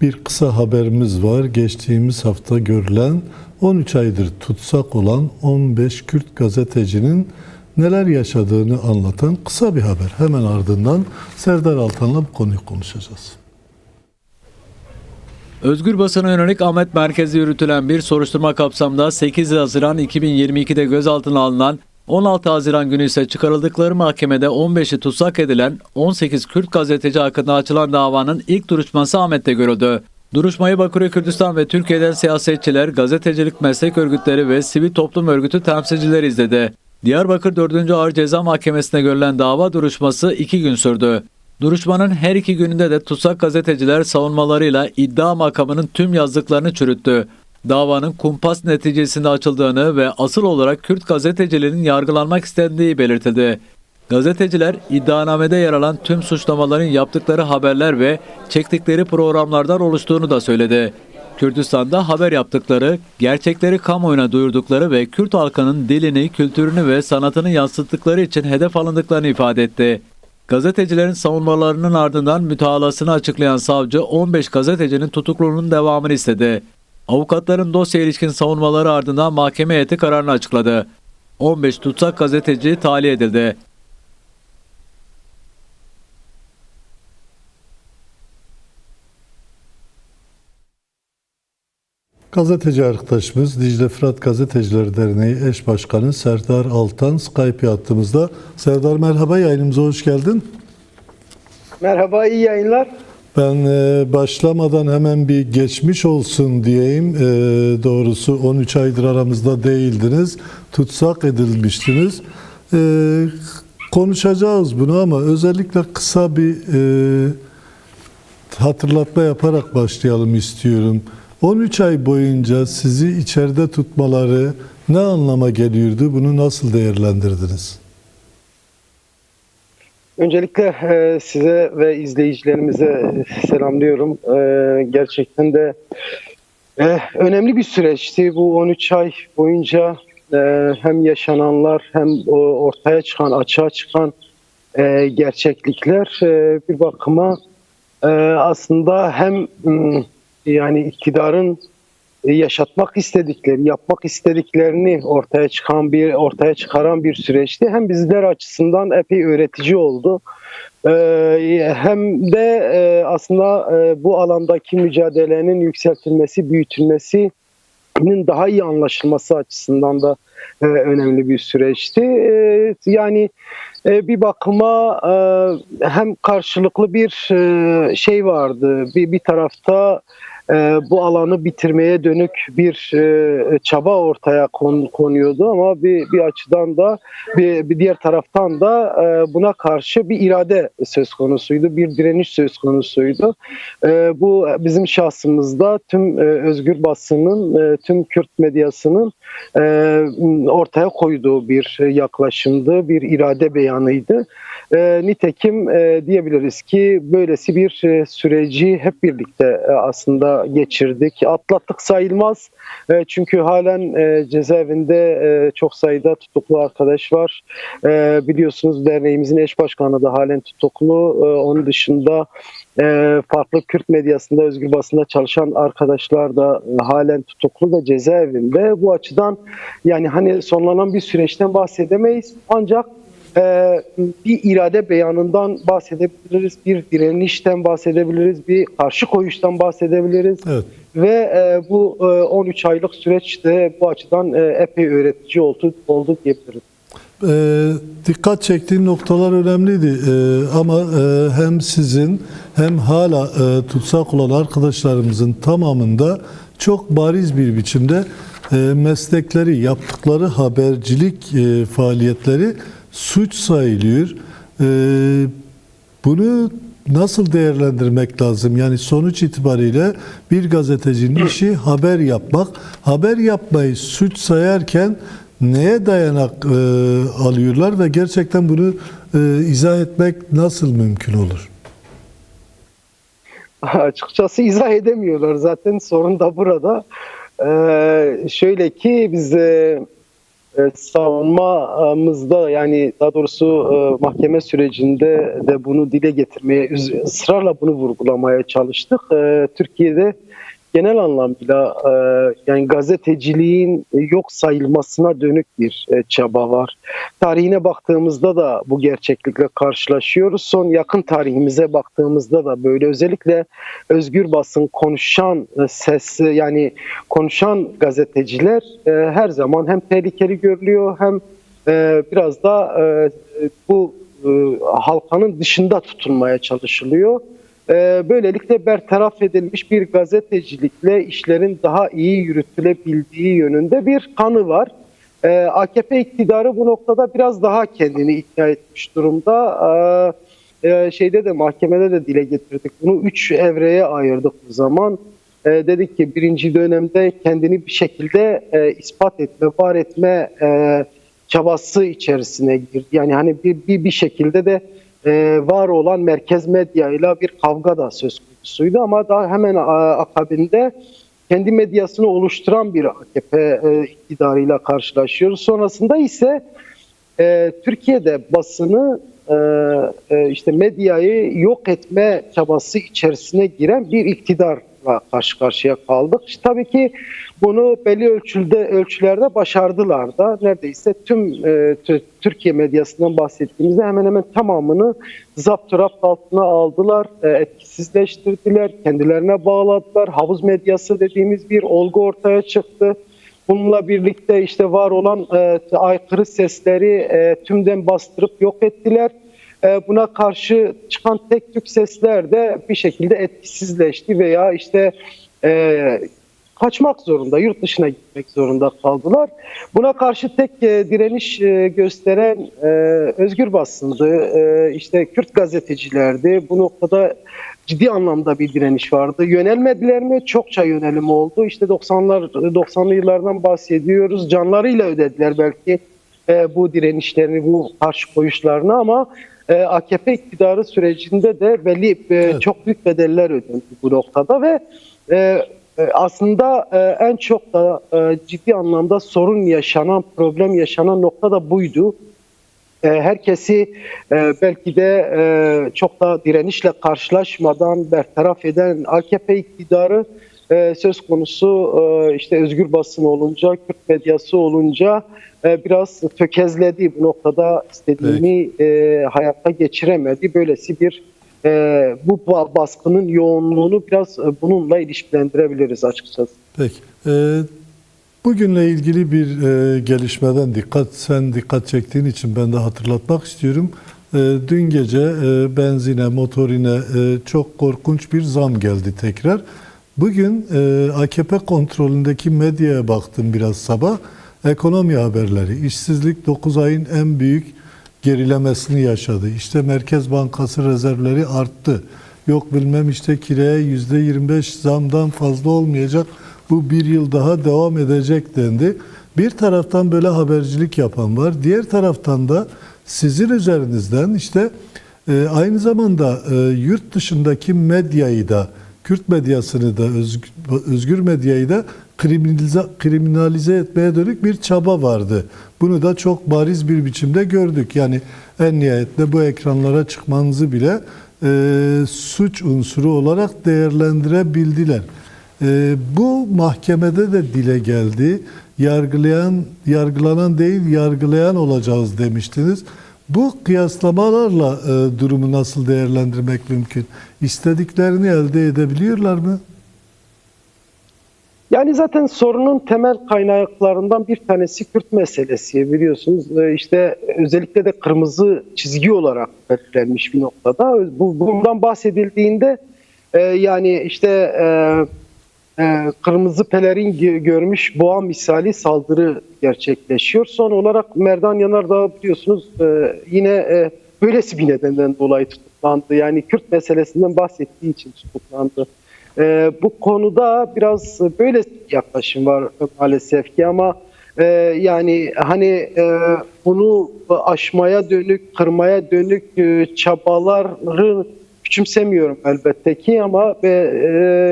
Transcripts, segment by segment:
Bir kısa haberimiz var. Geçtiğimiz hafta görülen 13 aydır tutsak olan 15 Kürt gazetecinin neler yaşadığını anlatan kısa bir haber. Hemen ardından Serdar Altan'la bu konuyu konuşacağız. Özgür basına yönelik Ahmet merkezli yürütülen bir soruşturma kapsamında 8 Haziran 2022'de gözaltına alınan 16 Haziran günü ise çıkarıldıkları mahkemede 15'i tutsak edilen 18 Kürt gazeteci hakkında açılan davanın ilk duruşması Ahmet'te görüldü. Duruşmayı Bakü'ye Kürdistan ve Türkiye'den siyasetçiler, gazetecilik meslek örgütleri ve sivil toplum örgütü temsilcileri izledi. Diyarbakır 4. Ağır Ceza Mahkemesi'ne görülen dava duruşması 2 gün sürdü. Duruşmanın her iki gününde de tutsak gazeteciler savunmalarıyla iddia makamının tüm yazdıklarını çürüttü. Davanın kumpas neticesinde açıldığını ve asıl olarak Kürt gazetecilerin yargılanmak istendiği belirtildi. Gazeteciler iddianamede yer alan tüm suçlamaların yaptıkları haberler ve çektikleri programlardan oluştuğunu da söyledi. Kürdistan'da haber yaptıkları, gerçekleri kamuoyuna duyurdukları ve Kürt halkının dilini, kültürünü ve sanatını yansıttıkları için hedef alındıklarını ifade etti. Gazetecilerin savunmalarının ardından mütalasını açıklayan savcı 15 gazetecinin tutukluluğunun devamını istedi. Avukatların dosya ilişkin savunmaları ardından mahkeme heyeti kararını açıkladı. 15 tutsak gazeteci tahliye edildi. Gazeteci arkadaşımız Dicle Fırat Gazeteciler Derneği eş başkanı Serdar Altan Skype hattımızda. Serdar merhaba yayınımıza hoş geldin. Merhaba, iyi yayınlar. Ben e, başlamadan hemen bir geçmiş olsun diyeyim. E, doğrusu 13 aydır aramızda değildiniz. Tutsak edilmiştiniz. E, konuşacağız bunu ama özellikle kısa bir hatırlatma yaparak başlayalım istiyorum. 13 ay boyunca sizi içeride tutmaları ne anlama geliyordu? Bunu nasıl değerlendirdiniz? Öncelikle e, size ve izleyicilerimize selamlıyorum. E, gerçekten de e, önemli bir süreçti. Bu 13 ay boyunca e, hem yaşananlar hem ortaya çıkan, açığa çıkan e, gerçeklikler e, bir bakıma e, aslında hem yani iktidarın yaşatmak istedikleri, yapmak istediklerini ortaya çıkan bir ortaya çıkaran bir süreçti. Hem bizler açısından epey öğretici oldu. Ee, hem de e, aslında e, bu alandaki mücadelenin yükseltilmesi, büyütülmesinin daha iyi anlaşılması açısından da e, önemli bir süreçti. E, yani e, bir bakıma e, hem karşılıklı bir e, şey vardı. Bir, bir tarafta e, bu alanı bitirmeye dönük bir e, çaba ortaya kon, konuyordu ama bir, bir açıdan da bir, bir diğer taraftan da e, buna karşı bir irade söz konusuydu, bir direniş söz konusuydu. E, bu bizim şahsımızda tüm özgür basının, tüm Kürt medyasının ortaya koyduğu bir yaklaşımdı, bir irade beyanıydı. Nitekim diyebiliriz ki böylesi bir süreci hep birlikte e, geçirdik. Atlattık sayılmaz. E, çünkü halen e, cezaevinde e, çok sayıda tutuklu arkadaş var. E, biliyorsunuz derneğimizin eş başkanı da halen tutuklu. E, onun dışında e, farklı Kürt medyasında, özgür basında çalışan arkadaşlar da e, halen tutuklu da cezaevinde. Bu açıdan yani hani sonlanan bir süreçten bahsedemeyiz. Ancak e, bir irade beyanından bahsedebiliriz, bir direnişten bahsedebiliriz, bir karşı koyuştan bahsedebiliriz. Evet. Ve e, bu e, 13 aylık süreçte bu açıdan e, epey öğretici oldu, oldu diyebiliriz. E, dikkat çektiğin noktalar önemliydi E, ama e, hem sizin hem hala e, tutsak olan arkadaşlarımızın tamamında çok bariz bir biçimde e, meslekleri, yaptıkları habercilik e, faaliyetleri suç sayılıyor. E, bunu nasıl değerlendirmek lazım? Yani sonuç itibariyle bir gazetecinin işi haber yapmak. Haber yapmayı suç sayarken neye dayanak e, alıyorlar ve gerçekten bunu e, izah etmek nasıl mümkün olur? Açıkçası izah edemiyorlar. Zaten sorun da burada. Ee, şöyle ki biz e, e, savunmamızda yani daha doğrusu e, mahkeme sürecinde de bunu dile getirmeye ısrarla bunu vurgulamaya çalıştık. E, Türkiye'de genel anlamıyla e, yani gazeteciliğin yok sayılmasına dönük bir e, çaba var. Tarihine baktığımızda da bu gerçeklikle karşılaşıyoruz. Son yakın tarihimize baktığımızda da böyle özellikle özgür basın konuşan e, ses yani konuşan gazeteciler e, her zaman hem tehlikeli görülüyor hem e, biraz da e, bu e, halkanın dışında tutulmaya çalışılıyor. E, böylelikle bertaraf edilmiş bir gazetecilikle işlerin daha iyi yürütülebildiği yönünde bir kanı var. E, AKP iktidarı bu noktada biraz daha kendini ikna etmiş durumda. E, e, şeyde de mahkemede de dile getirdik. Bunu üç evreye ayırdık bu zaman. E, dedik ki birinci dönemde kendini bir şekilde e, ispat etme, var etme e, çabası içerisine girdi. Yani hani bir bir, bir şekilde de e, var olan merkez medyayla bir kavga da söz konusuydu ama daha hemen akabinde kendi medyasını oluşturan bir AKP e, iktidarıyla karşılaşıyoruz. Sonrasında ise e, Türkiye'de basını e, işte medyayı yok etme çabası içerisine giren bir iktidarla karşı karşıya kaldık. İşte tabii ki bunu belli ölçüde ölçülerde başardılar da neredeyse tüm e, Tü- Türkiye medyasından bahsettiğimizde hemen hemen tamamını zapturapt altına aldılar, e, etkisizleştirdiler, kendilerine bağladılar. Havuz medyası dediğimiz bir olgu ortaya çıktı. Bununla birlikte işte var olan e, aykırı sesleri e, tümden bastırıp yok ettiler. E, buna karşı çıkan tek tük sesler de bir şekilde etkisizleşti veya işte e, kaçmak zorunda, yurt dışına gitmek zorunda kaldılar. Buna karşı tek e, direniş e, gösteren e, özgür basındı, e, işte Kürt gazetecilerdi. Bu noktada ciddi anlamda bir direniş vardı. Yönelmediler mi? Çokça yönelim oldu. İşte 90'lar 90'lı yıllardan bahsediyoruz. Canlarıyla ödediler belki e, bu direnişlerini, bu karşı koyuşlarını ama e, AKP iktidarı sürecinde de belli e, Evet. çok büyük bedeller ödendi bu noktada ve e, e, aslında e, en çok da e, ciddi anlamda sorun yaşanan, problem yaşanan nokta da buydu. E, herkesi e, belki de e, çok da direnişle karşılaşmadan bertaraf eden AKP iktidarı e, söz konusu e, işte özgür basın olunca, Kürt medyası olunca e, biraz tökezledi. Bu noktada istediğini e, hayata geçiremedi. Böylesi bir e, bu ba- baskının yoğunluğunu biraz e, bununla ilişkilendirebiliriz açıkçası. Peki. Ee, bugünle ilgili bir e, gelişmeden dikkat sen dikkat çektiğin için ben de hatırlatmak istiyorum. Ee, dün gece e, benzine, motorine e, çok korkunç bir zam geldi tekrar. Bugün e, AKP kontrolündeki medyaya baktım biraz sabah. Ekonomi haberleri, işsizlik 9 ayın en büyük gerilemesini yaşadı. İşte Merkez Bankası rezervleri arttı. Yok bilmem işte kiraya yüzde 25 zamdan fazla olmayacak. Bu bir yıl daha devam edecek dendi. Bir taraftan böyle habercilik yapan var. Diğer taraftan da sizin üzerinizden işte e, aynı zamanda e, yurt dışındaki medyayı da Kürt medyasını da özgür, özgür medyayı da kriminalize, kriminalize etmeye dönük bir çaba vardı. Bunu da çok bariz bir biçimde gördük. Yani en nihayetinde bu ekranlara çıkmanızı bile e, suç unsuru olarak değerlendirebildiler. E, bu mahkemede de dile geldi. Yargılayan, yargılanan değil yargılayan olacağız demiştiniz. Bu kıyaslamalarla e, durumu nasıl değerlendirmek mümkün? İstediklerini elde edebiliyorlar mı? Yani zaten sorunun temel kaynaklarından bir tanesi Kürt meselesi biliyorsunuz. Ee, işte özellikle de kırmızı çizgi olarak belirlenmiş bir noktada. Bu, bundan bahsedildiğinde e, yani işte e, e, kırmızı pelerin gö- görmüş boğa misali saldırı gerçekleşiyor. Son olarak Merdan Yanardağ biliyorsunuz e, yine e, böylesi bir nedenden dolayı tutuklandı. Yani Kürt meselesinden bahsettiği için tutuklandı. Ee, bu konuda biraz böyle yaklaşım var maalesef ki ama e, yani hani e, bunu aşmaya dönük, kırmaya dönük e, çabaları küçümsemiyorum elbette ki ama e,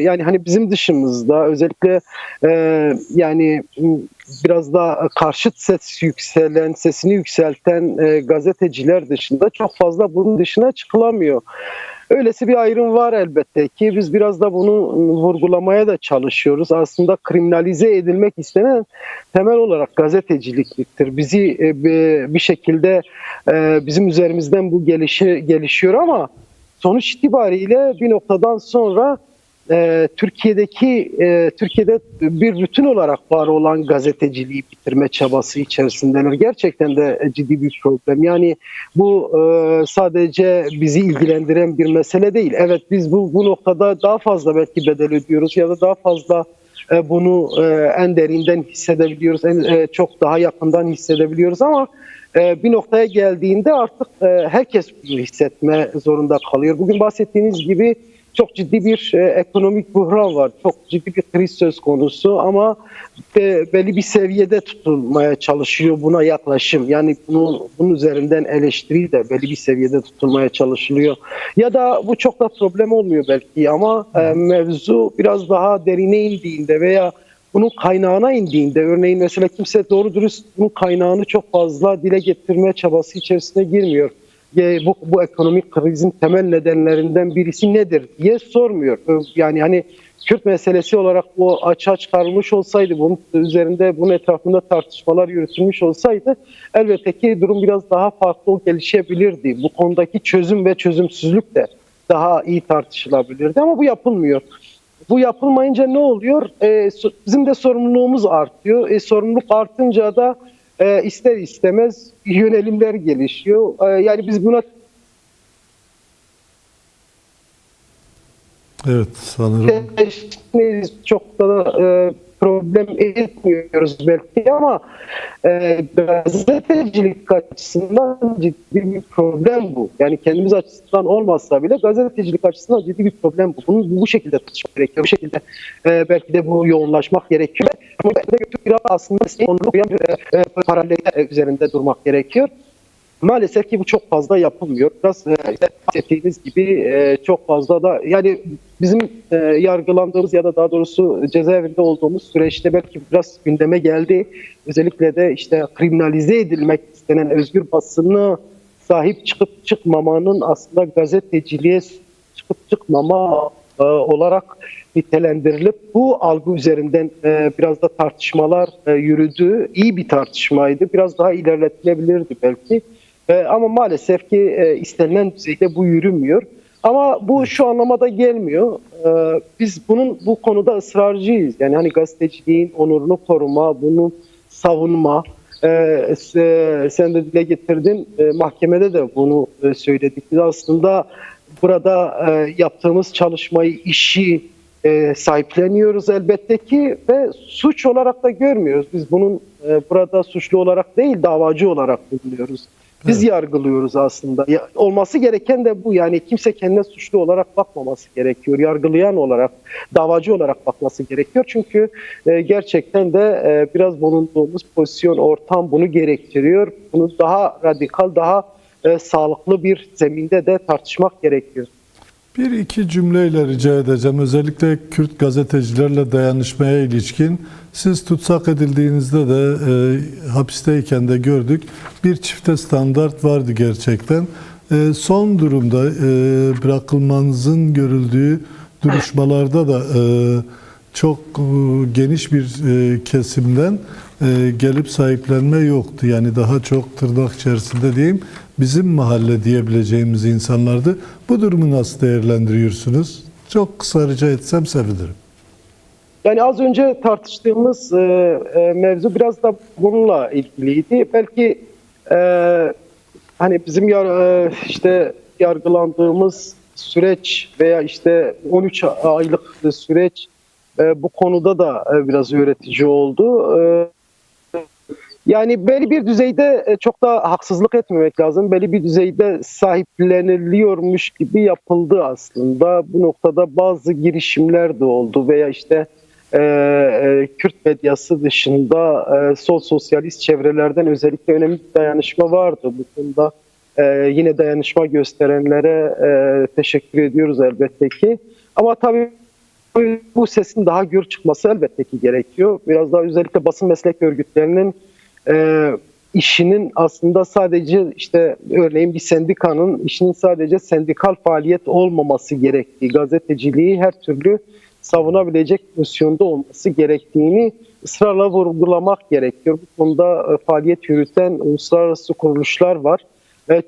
yani hani bizim dışımızda özellikle e, yani biraz daha karşıt ses yükselen, sesini yükselten e, gazeteciler dışında çok fazla bunun dışına çıkılamıyor. Öylesi bir ayrım var elbette ki biz biraz da bunu vurgulamaya da çalışıyoruz. Aslında kriminalize edilmek istenen temel olarak gazeteciliktir. Bizi e, bir şekilde e, bizim üzerimizden bu gelişi, gelişiyor ama sonuç itibariyle bir noktadan sonra e, Türkiye'deki e, Türkiye'de bir bütün olarak var olan gazeteciliği bitirme çabası içerisindeler. Gerçekten de ciddi bir problem. Yani bu e, sadece bizi ilgilendiren bir mesele değil. Evet biz bu bu noktada daha fazla belki bedel ödüyoruz ya da daha fazla e, bunu e, en derinden hissedebiliyoruz, en, e, çok daha yakından hissedebiliyoruz ama e, bir noktaya geldiğinde artık e, herkes bunu hissetme zorunda kalıyor. Bugün bahsettiğiniz gibi çok ciddi bir e, ekonomik buhran var, çok ciddi bir kriz söz konusu ama be- belli bir seviyede tutulmaya çalışıyor buna yaklaşım. Yani bunu, bunun üzerinden eleştiri de belli bir seviyede tutulmaya çalışılıyor. Ya da bu çok da problem olmuyor belki ama e, mevzu biraz daha derine indiğinde veya bunun kaynağına indiğinde örneğin mesela kimse doğru dürüst bunun kaynağını çok fazla dile getirme çabası içerisine girmiyor. E, Bu, bu ekonomik krizin temel nedenlerinden birisi nedir diye sormuyor. Ö- Yani hani Kürt meselesi olarak bu açığa çıkarılmış olsaydı, bunun üzerinde bunun etrafında tartışmalar yürütülmüş olsaydı elbette ki durum biraz daha farklı gelişebilirdi. Bu konudaki çözüm ve çözümsüzlük de daha iyi tartışılabilirdi ama bu yapılmıyor. Bu yapılmayınca ne oluyor? So- bizim de sorumluluğumuz artıyor. E, sorumluluk artınca da e, ister istemez yönelimler gelişiyor. E, yani biz buna Evet sanırım. çok da e, problem etmiyoruz belki ama e, gazetecilik açısından ciddi bir problem bu. Yani kendimiz açısından olmazsa bile gazetecilik açısından ciddi bir problem bu. Bunu bu şekilde tartışmak gerekiyor. Bu şekilde e, belki de bu yoğunlaşmak gerekiyor. Ama aslında onurlu bir e, e, paralel üzerinde durmak gerekiyor. Maalesef ki bu çok fazla yapılmıyor. Biraz e, bahsettiğiniz gibi e, çok fazla da yani bizim e, yargılandığımız ya da daha doğrusu cezaevinde olduğumuz süreçte belki biraz gündeme geldi. Özellikle de işte kriminalize edilmek istenen özgür basını sahip çıkıp çıkmamanın aslında gazeteciliğe çıkıp çıkmama e, olarak nitelendirilip bu algı üzerinden biraz da tartışmalar yürüdü. İyi bir tartışmaydı. Biraz daha ilerletilebilirdi belki. E, ama maalesef ki e, istenilen düzeyde bu yürümüyor. Ama bu şu anlamada gelmiyor. E, biz bunun bu konuda ısrarcıyız. Yani hani gazeteciliğin onurunu koruma, bunu savunma. E, se- sen de dile getirdin. E, mahkemede de bunu e, söyledik. Biz aslında burada e, yaptığımız çalışmayı, işi e, sahipleniyoruz elbette ki ve suç olarak da görmüyoruz. Biz bunun e, burada suçlu olarak değil davacı olarak bulunuyoruz. Biz yargılıyoruz aslında. Ya, olması gereken de bu. Yani kimse kendine suçlu olarak bakmaması gerekiyor. Yargılayan olarak, davacı olarak bakması gerekiyor. Çünkü e, gerçekten de e, biraz bulunduğumuz pozisyon, ortam bunu gerektiriyor. Bunu daha radikal, daha e, sağlıklı bir zeminde de tartışmak gerekiyor. Bir iki cümleyle rica edeceğim. Özellikle Kürt gazetecilerle dayanışmaya ilişkin. Siz tutsak edildiğinizde de e, hapisteyken de gördük. Bir çifte standart vardı gerçekten. E, son durumda e, bırakılmanızın görüldüğü duruşmalarda da e, çok e, geniş bir e, kesimden e, gelip sahiplenme yoktu. Yani daha çok tırnak içerisinde diyeyim bizim mahalle diyebileceğimiz insanlardı. Bu durumu nasıl değerlendiriyorsunuz? Çok kısa etsem sevinirim. Yani az önce tartıştığımız e, e, mevzu biraz da bununla ilgiliydi. Belki e, hani bizim yar, e, işte yargılandığımız süreç veya işte 13 aylık süreç e, bu konuda da e, biraz öğretici oldu. E, yani belli bir düzeyde e, çok da haksızlık etmemek lazım. Belli bir düzeyde sahipleniliyormuş gibi yapıldı aslında. Bu noktada bazı girişimler de oldu veya işte e, e, Kürt medyası dışında e, sol sosyalist çevrelerden özellikle önemli bir dayanışma vardı bu konuda. e, yine dayanışma gösterenlere e, teşekkür ediyoruz elbette ki. Ama tabii bu sesin daha gür çıkması elbette ki gerekiyor. Biraz daha özellikle basın meslek örgütlerinin e, işinin aslında sadece işte örneğin bir sendikanın işinin sadece sendikal faaliyet olmaması gerektiği, gazeteciliği her türlü savunabilecek pozisyonda olması gerektiğini ısrarla vurgulamak gerekiyor. Bu konuda e, faaliyet yürüten uluslararası kuruluşlar var.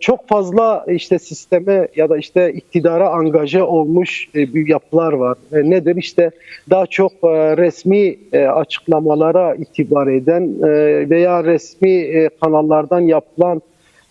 Çok fazla işte sisteme ya da işte iktidara angaje olmuş e, bir yapılar var. E, Nedir? İşte daha çok e, resmi e, açıklamalara itibar eden veya resmi kanallardan yapılan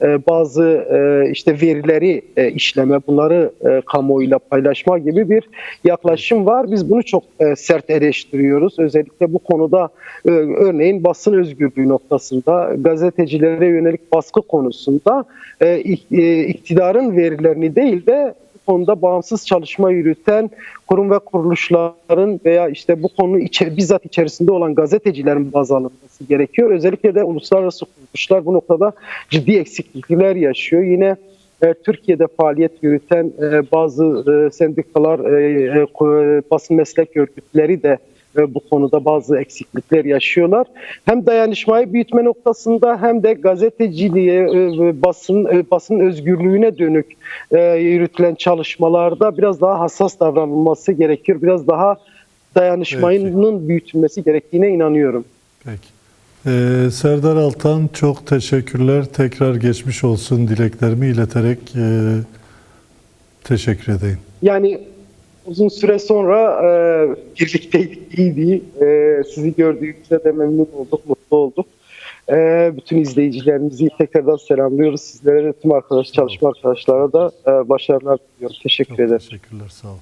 bazı e, işte verileri e, işleme, bunları e, kamuoyuyla paylaşma gibi bir yaklaşım var. Biz bunu çok e, sert eleştiriyoruz. Özellikle bu konuda e, örneğin basın özgürlüğü noktasında, gazetecilere yönelik baskı konusunda e, ik- e, iktidarın verilerini değil de konuda bağımsız çalışma yürüten kurum ve kuruluşların veya işte bu konu içe, bizzat içerisinde olan gazetecilerin baz alınması gerekiyor. Özellikle de uluslararası kuruluşlar bu noktada ciddi eksiklikler yaşıyor. Yine e, Türkiye'de faaliyet yürüten e, bazı e, sendikalar, e, e, ko- basın meslek örgütleri de e, bu konuda bazı eksiklikler yaşıyorlar. Hem dayanışmayı büyütme noktasında hem de gazeteciliğe, e, basın e, basın özgürlüğüne dönük e, yürütülen çalışmalarda biraz daha hassas davranılması gerekiyor. Biraz daha dayanışmanın büyütülmesi gerektiğine inanıyorum. Peki. Ee, Serdar Altan çok teşekkürler. Tekrar geçmiş olsun dileklerimi ileterek e, teşekkür edeyim. Yani uzun süre sonra e, birlikteydik, iyiydi. E, sizi gördüğümüzde de memnun olduk, mutlu olduk. E, bütün izleyicilerimizi tekrardan selamlıyoruz. Sizlere de tüm arkadaş, çalışma arkadaşlara da e, başarılar diliyorum. Teşekkür Çok ederim. teşekkürler. Sağ olun.